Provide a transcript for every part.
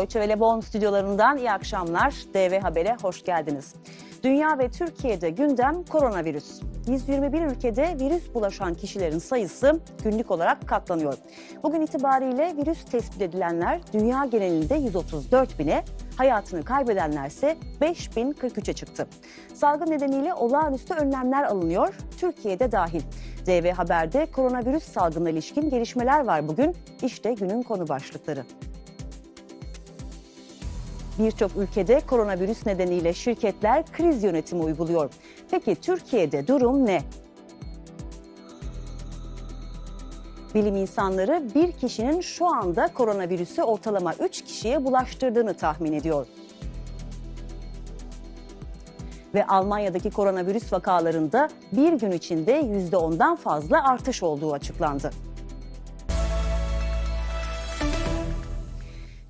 Deutsche Welle Bonn stüdyolarından iyi akşamlar. DV Haber'e hoş geldiniz. Dünya ve Türkiye'de gündem koronavirüs. 121 ülkede virüs bulaşan kişilerin sayısı günlük olarak katlanıyor. Bugün itibariyle virüs tespit edilenler dünya genelinde 134 bine, hayatını kaybedenlerse 5043'e çıktı. Salgın nedeniyle olağanüstü önlemler alınıyor, Türkiye'de dahil. DV Haber'de koronavirüs salgınına ilişkin gelişmeler var bugün. İşte günün konu başlıkları. Birçok ülkede koronavirüs nedeniyle şirketler kriz yönetimi uyguluyor. Peki Türkiye'de durum ne? Bilim insanları bir kişinin şu anda koronavirüsü ortalama 3 kişiye bulaştırdığını tahmin ediyor. Ve Almanya'daki koronavirüs vakalarında bir gün içinde %10'dan fazla artış olduğu açıklandı.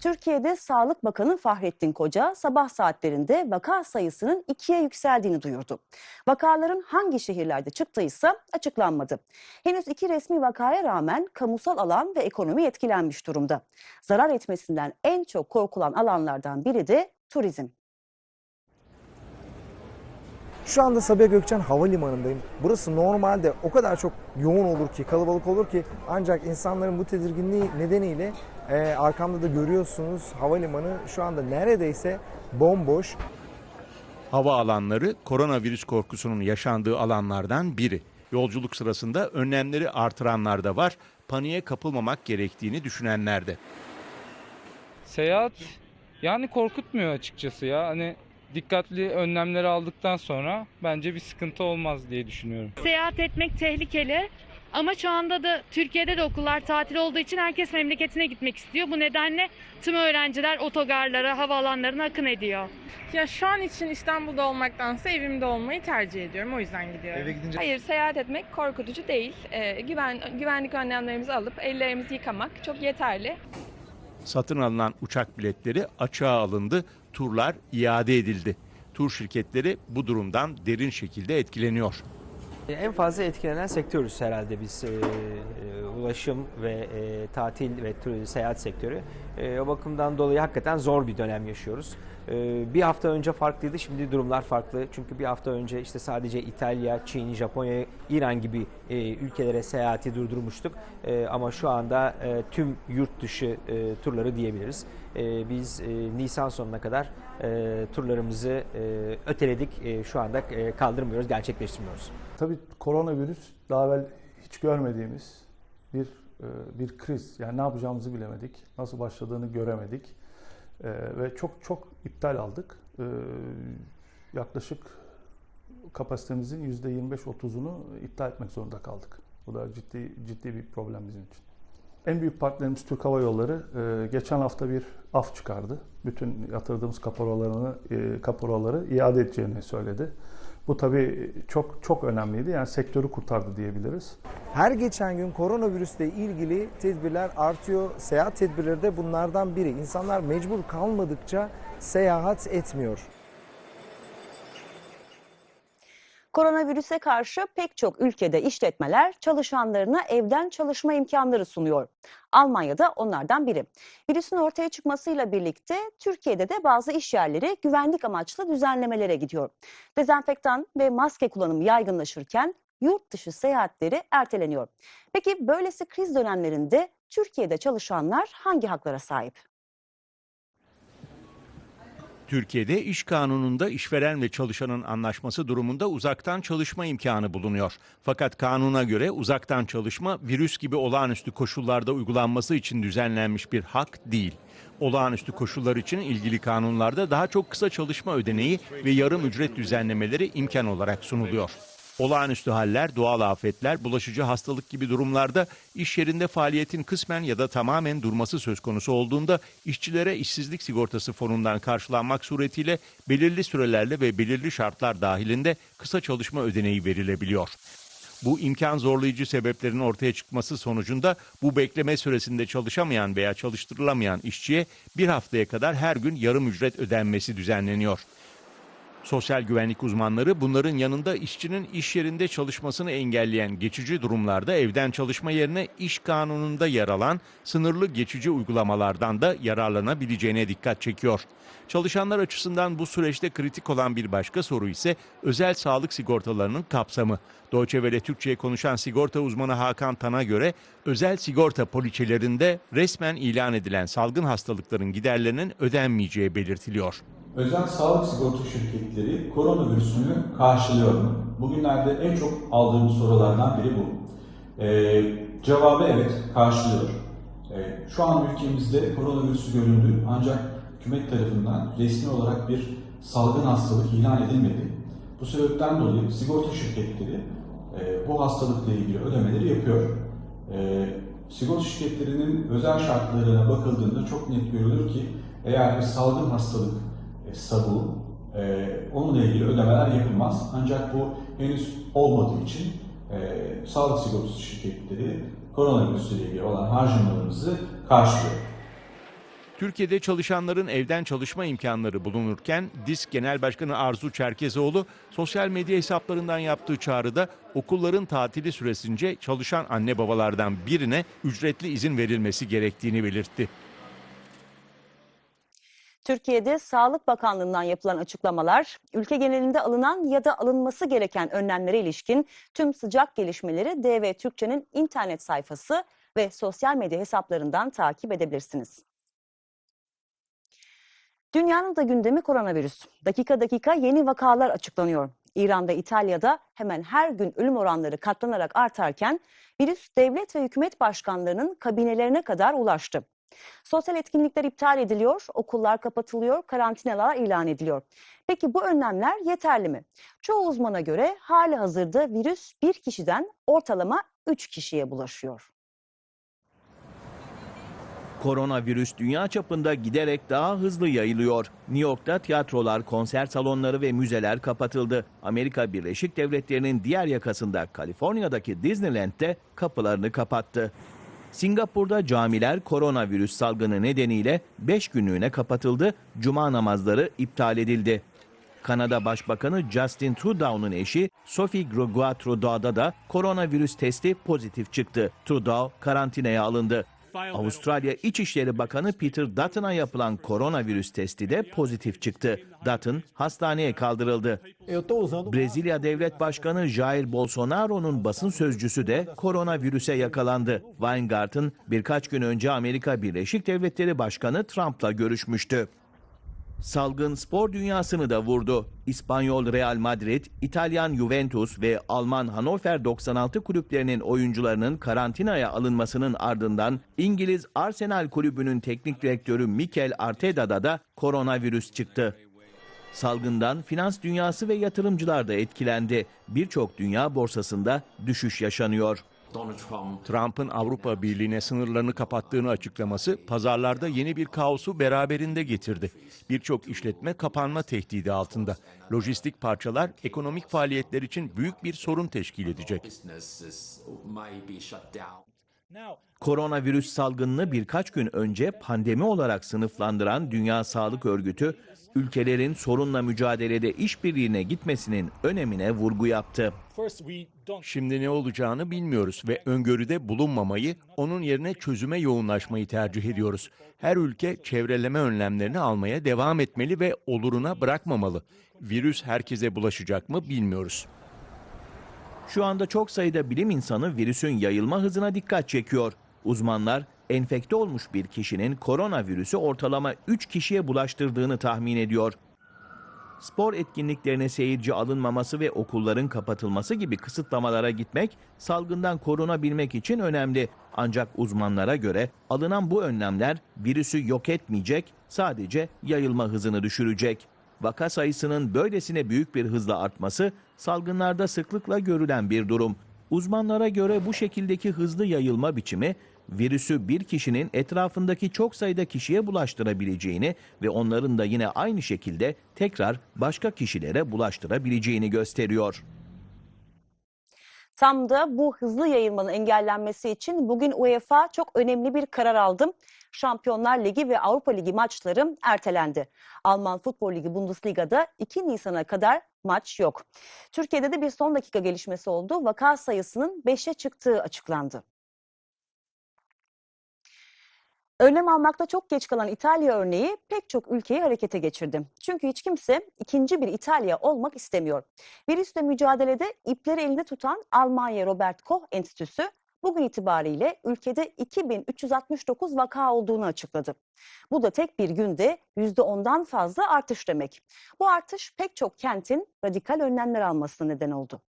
Türkiye'de Sağlık Bakanı Fahrettin Koca sabah saatlerinde vaka sayısının ikiye yükseldiğini duyurdu. Vakaların hangi şehirlerde çıktıysa açıklanmadı. Henüz iki resmi vakaya rağmen kamusal alan ve ekonomi etkilenmiş durumda. Zarar etmesinden en çok korkulan alanlardan biri de turizm. Şu anda Sabiha Gökçen Havalimanı'ndayım. Burası normalde o kadar çok yoğun olur ki, kalabalık olur ki ancak insanların bu tedirginliği nedeniyle e, arkamda da görüyorsunuz havalimanı şu anda neredeyse bomboş. Hava alanları koronavirüs korkusunun yaşandığı alanlardan biri. Yolculuk sırasında önlemleri artıranlar da var, paniğe kapılmamak gerektiğini düşünenler de. Seyahat yani korkutmuyor açıkçası ya. Hani dikkatli önlemleri aldıktan sonra bence bir sıkıntı olmaz diye düşünüyorum. Seyahat etmek tehlikeli ama şu anda da Türkiye'de de okullar tatil olduğu için herkes memleketine gitmek istiyor. Bu nedenle tüm öğrenciler otogarlara, havaalanlarına akın ediyor. Ya şu an için İstanbul'da olmaktansa evimde olmayı tercih ediyorum. O yüzden gidiyorum. Eve gidince Hayır seyahat etmek korkutucu değil. Ee, güven güvenlik önlemlerimizi alıp ellerimizi yıkamak çok yeterli. Satın alınan uçak biletleri açığa alındı, turlar iade edildi. Tur şirketleri bu durumdan derin şekilde etkileniyor. En fazla etkilenen sektörüz herhalde biz e, e, ulaşım ve e, tatil ve tur- seyahat sektörü. E, o bakımdan dolayı hakikaten zor bir dönem yaşıyoruz. E, bir hafta önce farklıydı, şimdi durumlar farklı. Çünkü bir hafta önce işte sadece İtalya, Çin, Japonya, İran gibi e, ülkelere seyahati durdurmuştuk. E, ama şu anda e, tüm yurt dışı e, turları diyebiliriz. E, biz e, Nisan sonuna kadar e, turlarımızı e, öteledik. Şu anda kaldırmıyoruz, gerçekleştirmiyoruz. Tabii koronavirüs daha evvel hiç görmediğimiz bir bir kriz. Yani ne yapacağımızı bilemedik. Nasıl başladığını göremedik. Ve çok çok iptal aldık. Yaklaşık kapasitemizin %25-30'unu iptal etmek zorunda kaldık. Bu da ciddi ciddi bir problem bizim için. En büyük partnerimiz Türk Hava Yolları e, geçen hafta bir af çıkardı. Bütün yatırdığımız kaporalarını e, kaporaları iade edeceğini söyledi. Bu tabii çok çok önemliydi. Yani sektörü kurtardı diyebiliriz. her geçen gün koronavirüsle ilgili tedbirler artıyor. Seyahat tedbirleri de bunlardan biri. İnsanlar mecbur kalmadıkça seyahat etmiyor. Koronavirüse karşı pek çok ülkede işletmeler çalışanlarına evden çalışma imkanları sunuyor. Almanya'da onlardan biri. Virüsün ortaya çıkmasıyla birlikte Türkiye'de de bazı iş yerleri güvenlik amaçlı düzenlemelere gidiyor. Dezenfektan ve maske kullanımı yaygınlaşırken yurt dışı seyahatleri erteleniyor. Peki böylesi kriz dönemlerinde Türkiye'de çalışanlar hangi haklara sahip? Türkiye'de iş kanununda işveren ve çalışanın anlaşması durumunda uzaktan çalışma imkanı bulunuyor. Fakat kanuna göre uzaktan çalışma virüs gibi olağanüstü koşullarda uygulanması için düzenlenmiş bir hak değil. Olağanüstü koşullar için ilgili kanunlarda daha çok kısa çalışma ödeneği ve yarım ücret düzenlemeleri imkan olarak sunuluyor. Olağanüstü haller, doğal afetler, bulaşıcı hastalık gibi durumlarda iş yerinde faaliyetin kısmen ya da tamamen durması söz konusu olduğunda işçilere işsizlik sigortası fonundan karşılanmak suretiyle belirli sürelerle ve belirli şartlar dahilinde kısa çalışma ödeneği verilebiliyor. Bu imkan zorlayıcı sebeplerin ortaya çıkması sonucunda bu bekleme süresinde çalışamayan veya çalıştırılamayan işçiye bir haftaya kadar her gün yarım ücret ödenmesi düzenleniyor. Sosyal güvenlik uzmanları bunların yanında işçinin iş yerinde çalışmasını engelleyen geçici durumlarda evden çalışma yerine iş kanununda yer alan sınırlı geçici uygulamalardan da yararlanabileceğine dikkat çekiyor. Çalışanlar açısından bu süreçte kritik olan bir başka soru ise özel sağlık sigortalarının kapsamı. Deutsche Welle Türkçe'ye konuşan sigorta uzmanı Hakan Tan'a göre özel sigorta poliçelerinde resmen ilan edilen salgın hastalıkların giderlerinin ödenmeyeceği belirtiliyor. Özel sağlık sigorta şirketleri koronavirüsünü karşılıyor mu? Bugünlerde en çok aldığımız sorulardan biri bu. Ee, cevabı evet, karşılıyor. Ee, şu an ülkemizde koronavirüsü görüldü ancak hükümet tarafından resmi olarak bir salgın hastalık ilan edilmedi. Bu sebepten dolayı sigorta şirketleri e, bu hastalıkla ilgili ödemeleri yapıyor. E, sigorta şirketlerinin özel şartlarına bakıldığında çok net görülür ki eğer bir salgın hastalık e, sabu, e, onunla ilgili ödemeler yapılmaz. Ancak bu henüz olmadığı için e, sağlık sigortası şirketleri koronavirüsü ile ilgili olan harcamalarımızı karşılıyor. Türkiye'de çalışanların evden çalışma imkanları bulunurken DİSK Genel Başkanı Arzu Çerkezoğlu sosyal medya hesaplarından yaptığı çağrıda okulların tatili süresince çalışan anne babalardan birine ücretli izin verilmesi gerektiğini belirtti. Türkiye'de Sağlık Bakanlığı'ndan yapılan açıklamalar, ülke genelinde alınan ya da alınması gereken önlemlere ilişkin tüm sıcak gelişmeleri DV Türkçe'nin internet sayfası ve sosyal medya hesaplarından takip edebilirsiniz. Dünyanın da gündemi koronavirüs. Dakika dakika yeni vakalar açıklanıyor. İran'da, İtalya'da hemen her gün ölüm oranları katlanarak artarken virüs devlet ve hükümet başkanlarının kabinelerine kadar ulaştı. Sosyal etkinlikler iptal ediliyor, okullar kapatılıyor, karantinalar ilan ediliyor. Peki bu önlemler yeterli mi? Çoğu uzmana göre hali hazırda virüs bir kişiden ortalama 3 kişiye bulaşıyor. Koronavirüs dünya çapında giderek daha hızlı yayılıyor. New York'ta tiyatrolar, konser salonları ve müzeler kapatıldı. Amerika Birleşik Devletleri'nin diğer yakasında Kaliforniya'daki Disneyland'de kapılarını kapattı. Singapur'da camiler koronavirüs salgını nedeniyle 5 günlüğüne kapatıldı, cuma namazları iptal edildi. Kanada Başbakanı Justin Trudeau'nun eşi Sophie Gregoire Trudeau'da da koronavirüs testi pozitif çıktı. Trudeau karantinaya alındı. Avustralya İçişleri Bakanı Peter Dutton'a yapılan koronavirüs testi de pozitif çıktı. Dutton hastaneye kaldırıldı. Brezilya Devlet Başkanı Jair Bolsonaro'nun basın sözcüsü de koronavirüse yakalandı. Weingarten birkaç gün önce Amerika Birleşik Devletleri Başkanı Trump'la görüşmüştü. Salgın spor dünyasını da vurdu. İspanyol Real Madrid, İtalyan Juventus ve Alman Hannover 96 kulüplerinin oyuncularının karantinaya alınmasının ardından İngiliz Arsenal kulübünün teknik direktörü Mikel Arteta'da da koronavirüs çıktı. Salgından finans dünyası ve yatırımcılar da etkilendi. Birçok dünya borsasında düşüş yaşanıyor. Trump'ın Avrupa Birliği'ne sınırlarını kapattığını açıklaması pazarlarda yeni bir kaosu beraberinde getirdi. Birçok işletme kapanma tehdidi altında. Lojistik parçalar ekonomik faaliyetler için büyük bir sorun teşkil edecek. Koronavirüs salgınını birkaç gün önce pandemi olarak sınıflandıran Dünya Sağlık Örgütü, ülkelerin sorunla mücadelede işbirliğine gitmesinin önemine vurgu yaptı. Şimdi ne olacağını bilmiyoruz ve öngörüde bulunmamayı, onun yerine çözüme yoğunlaşmayı tercih ediyoruz. Her ülke çevreleme önlemlerini almaya devam etmeli ve oluruna bırakmamalı. Virüs herkese bulaşacak mı bilmiyoruz. Şu anda çok sayıda bilim insanı virüsün yayılma hızına dikkat çekiyor. Uzmanlar enfekte olmuş bir kişinin koronavirüsü ortalama 3 kişiye bulaştırdığını tahmin ediyor. Spor etkinliklerine seyirci alınmaması ve okulların kapatılması gibi kısıtlamalara gitmek salgından korunabilmek için önemli. Ancak uzmanlara göre alınan bu önlemler virüsü yok etmeyecek, sadece yayılma hızını düşürecek. Vaka sayısının böylesine büyük bir hızla artması salgınlarda sıklıkla görülen bir durum. Uzmanlara göre bu şekildeki hızlı yayılma biçimi virüsü bir kişinin etrafındaki çok sayıda kişiye bulaştırabileceğini ve onların da yine aynı şekilde tekrar başka kişilere bulaştırabileceğini gösteriyor. Tam da bu hızlı yayılmanın engellenmesi için bugün UEFA çok önemli bir karar aldı. Şampiyonlar Ligi ve Avrupa Ligi maçları ertelendi. Alman Futbol Ligi Bundesliga'da 2 Nisan'a kadar maç yok. Türkiye'de de bir son dakika gelişmesi oldu. Vaka sayısının 5'e çıktığı açıklandı. Önlem almakta çok geç kalan İtalya örneği pek çok ülkeyi harekete geçirdi. Çünkü hiç kimse ikinci bir İtalya olmak istemiyor. Virüsle mücadelede ipleri elinde tutan Almanya Robert Koch Enstitüsü bugün itibariyle ülkede 2369 vaka olduğunu açıkladı. Bu da tek bir günde %10'dan fazla artış demek. Bu artış pek çok kentin radikal önlemler almasına neden oldu.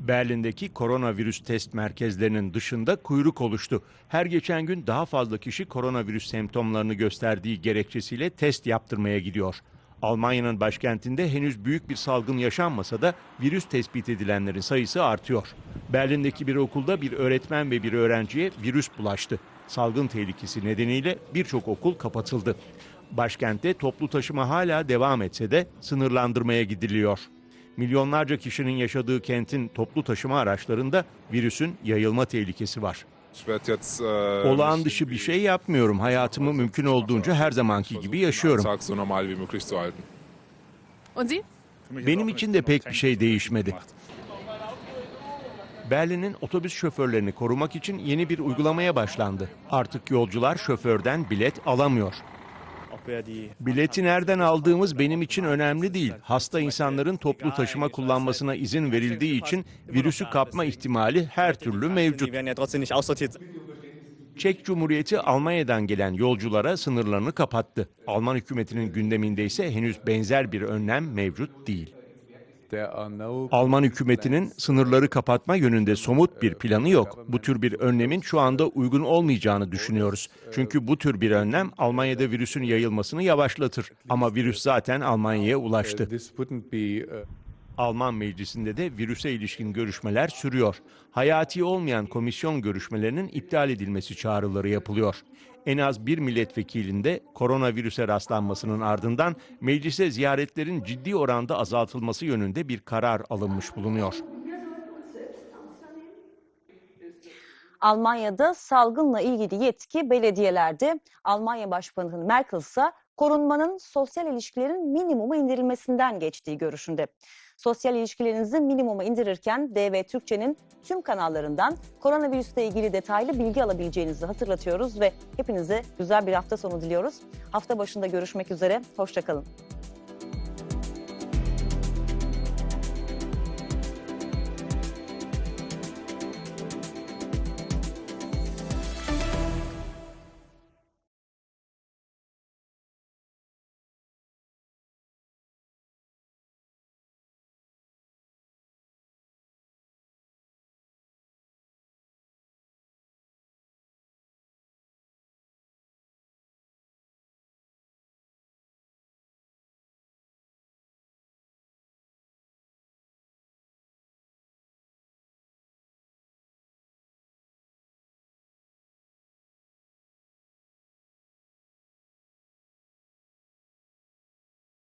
Berlin'deki koronavirüs test merkezlerinin dışında kuyruk oluştu. Her geçen gün daha fazla kişi koronavirüs semptomlarını gösterdiği gerekçesiyle test yaptırmaya gidiyor. Almanya'nın başkentinde henüz büyük bir salgın yaşanmasa da virüs tespit edilenlerin sayısı artıyor. Berlin'deki bir okulda bir öğretmen ve bir öğrenciye virüs bulaştı. Salgın tehlikesi nedeniyle birçok okul kapatıldı. Başkentte toplu taşıma hala devam etse de sınırlandırmaya gidiliyor. Milyonlarca kişinin yaşadığı kentin toplu taşıma araçlarında virüsün yayılma tehlikesi var. Olağan dışı bir şey yapmıyorum. Hayatımı mümkün olduğunca her zamanki gibi yaşıyorum. Benim için de pek bir şey değişmedi. Berlin'in otobüs şoförlerini korumak için yeni bir uygulamaya başlandı. Artık yolcular şoförden bilet alamıyor. Bileti nereden aldığımız benim için önemli değil. Hasta insanların toplu taşıma kullanmasına izin verildiği için virüsü kapma ihtimali her türlü mevcut. Çek Cumhuriyeti Almanya'dan gelen yolculara sınırlarını kapattı. Alman hükümetinin gündeminde ise henüz benzer bir önlem mevcut değil. Alman hükümetinin sınırları kapatma yönünde somut bir planı yok. Bu tür bir önlemin şu anda uygun olmayacağını düşünüyoruz. Çünkü bu tür bir önlem Almanya'da virüsün yayılmasını yavaşlatır. Ama virüs zaten Almanya'ya ulaştı. Alman meclisinde de virüse ilişkin görüşmeler sürüyor. Hayati olmayan komisyon görüşmelerinin iptal edilmesi çağrıları yapılıyor. En az bir milletvekilinde koronavirüse rastlanmasının ardından meclise ziyaretlerin ciddi oranda azaltılması yönünde bir karar alınmış bulunuyor. Almanya'da salgınla ilgili yetki belediyelerde. Almanya Başbakanı Merkel ise korunmanın sosyal ilişkilerin minimuma indirilmesinden geçtiği görüşünde. Sosyal ilişkilerinizi minimuma indirirken DV Türkçe'nin tüm kanallarından koronavirüsle ilgili detaylı bilgi alabileceğinizi hatırlatıyoruz ve hepinize güzel bir hafta sonu diliyoruz. Hafta başında görüşmek üzere, hoşçakalın.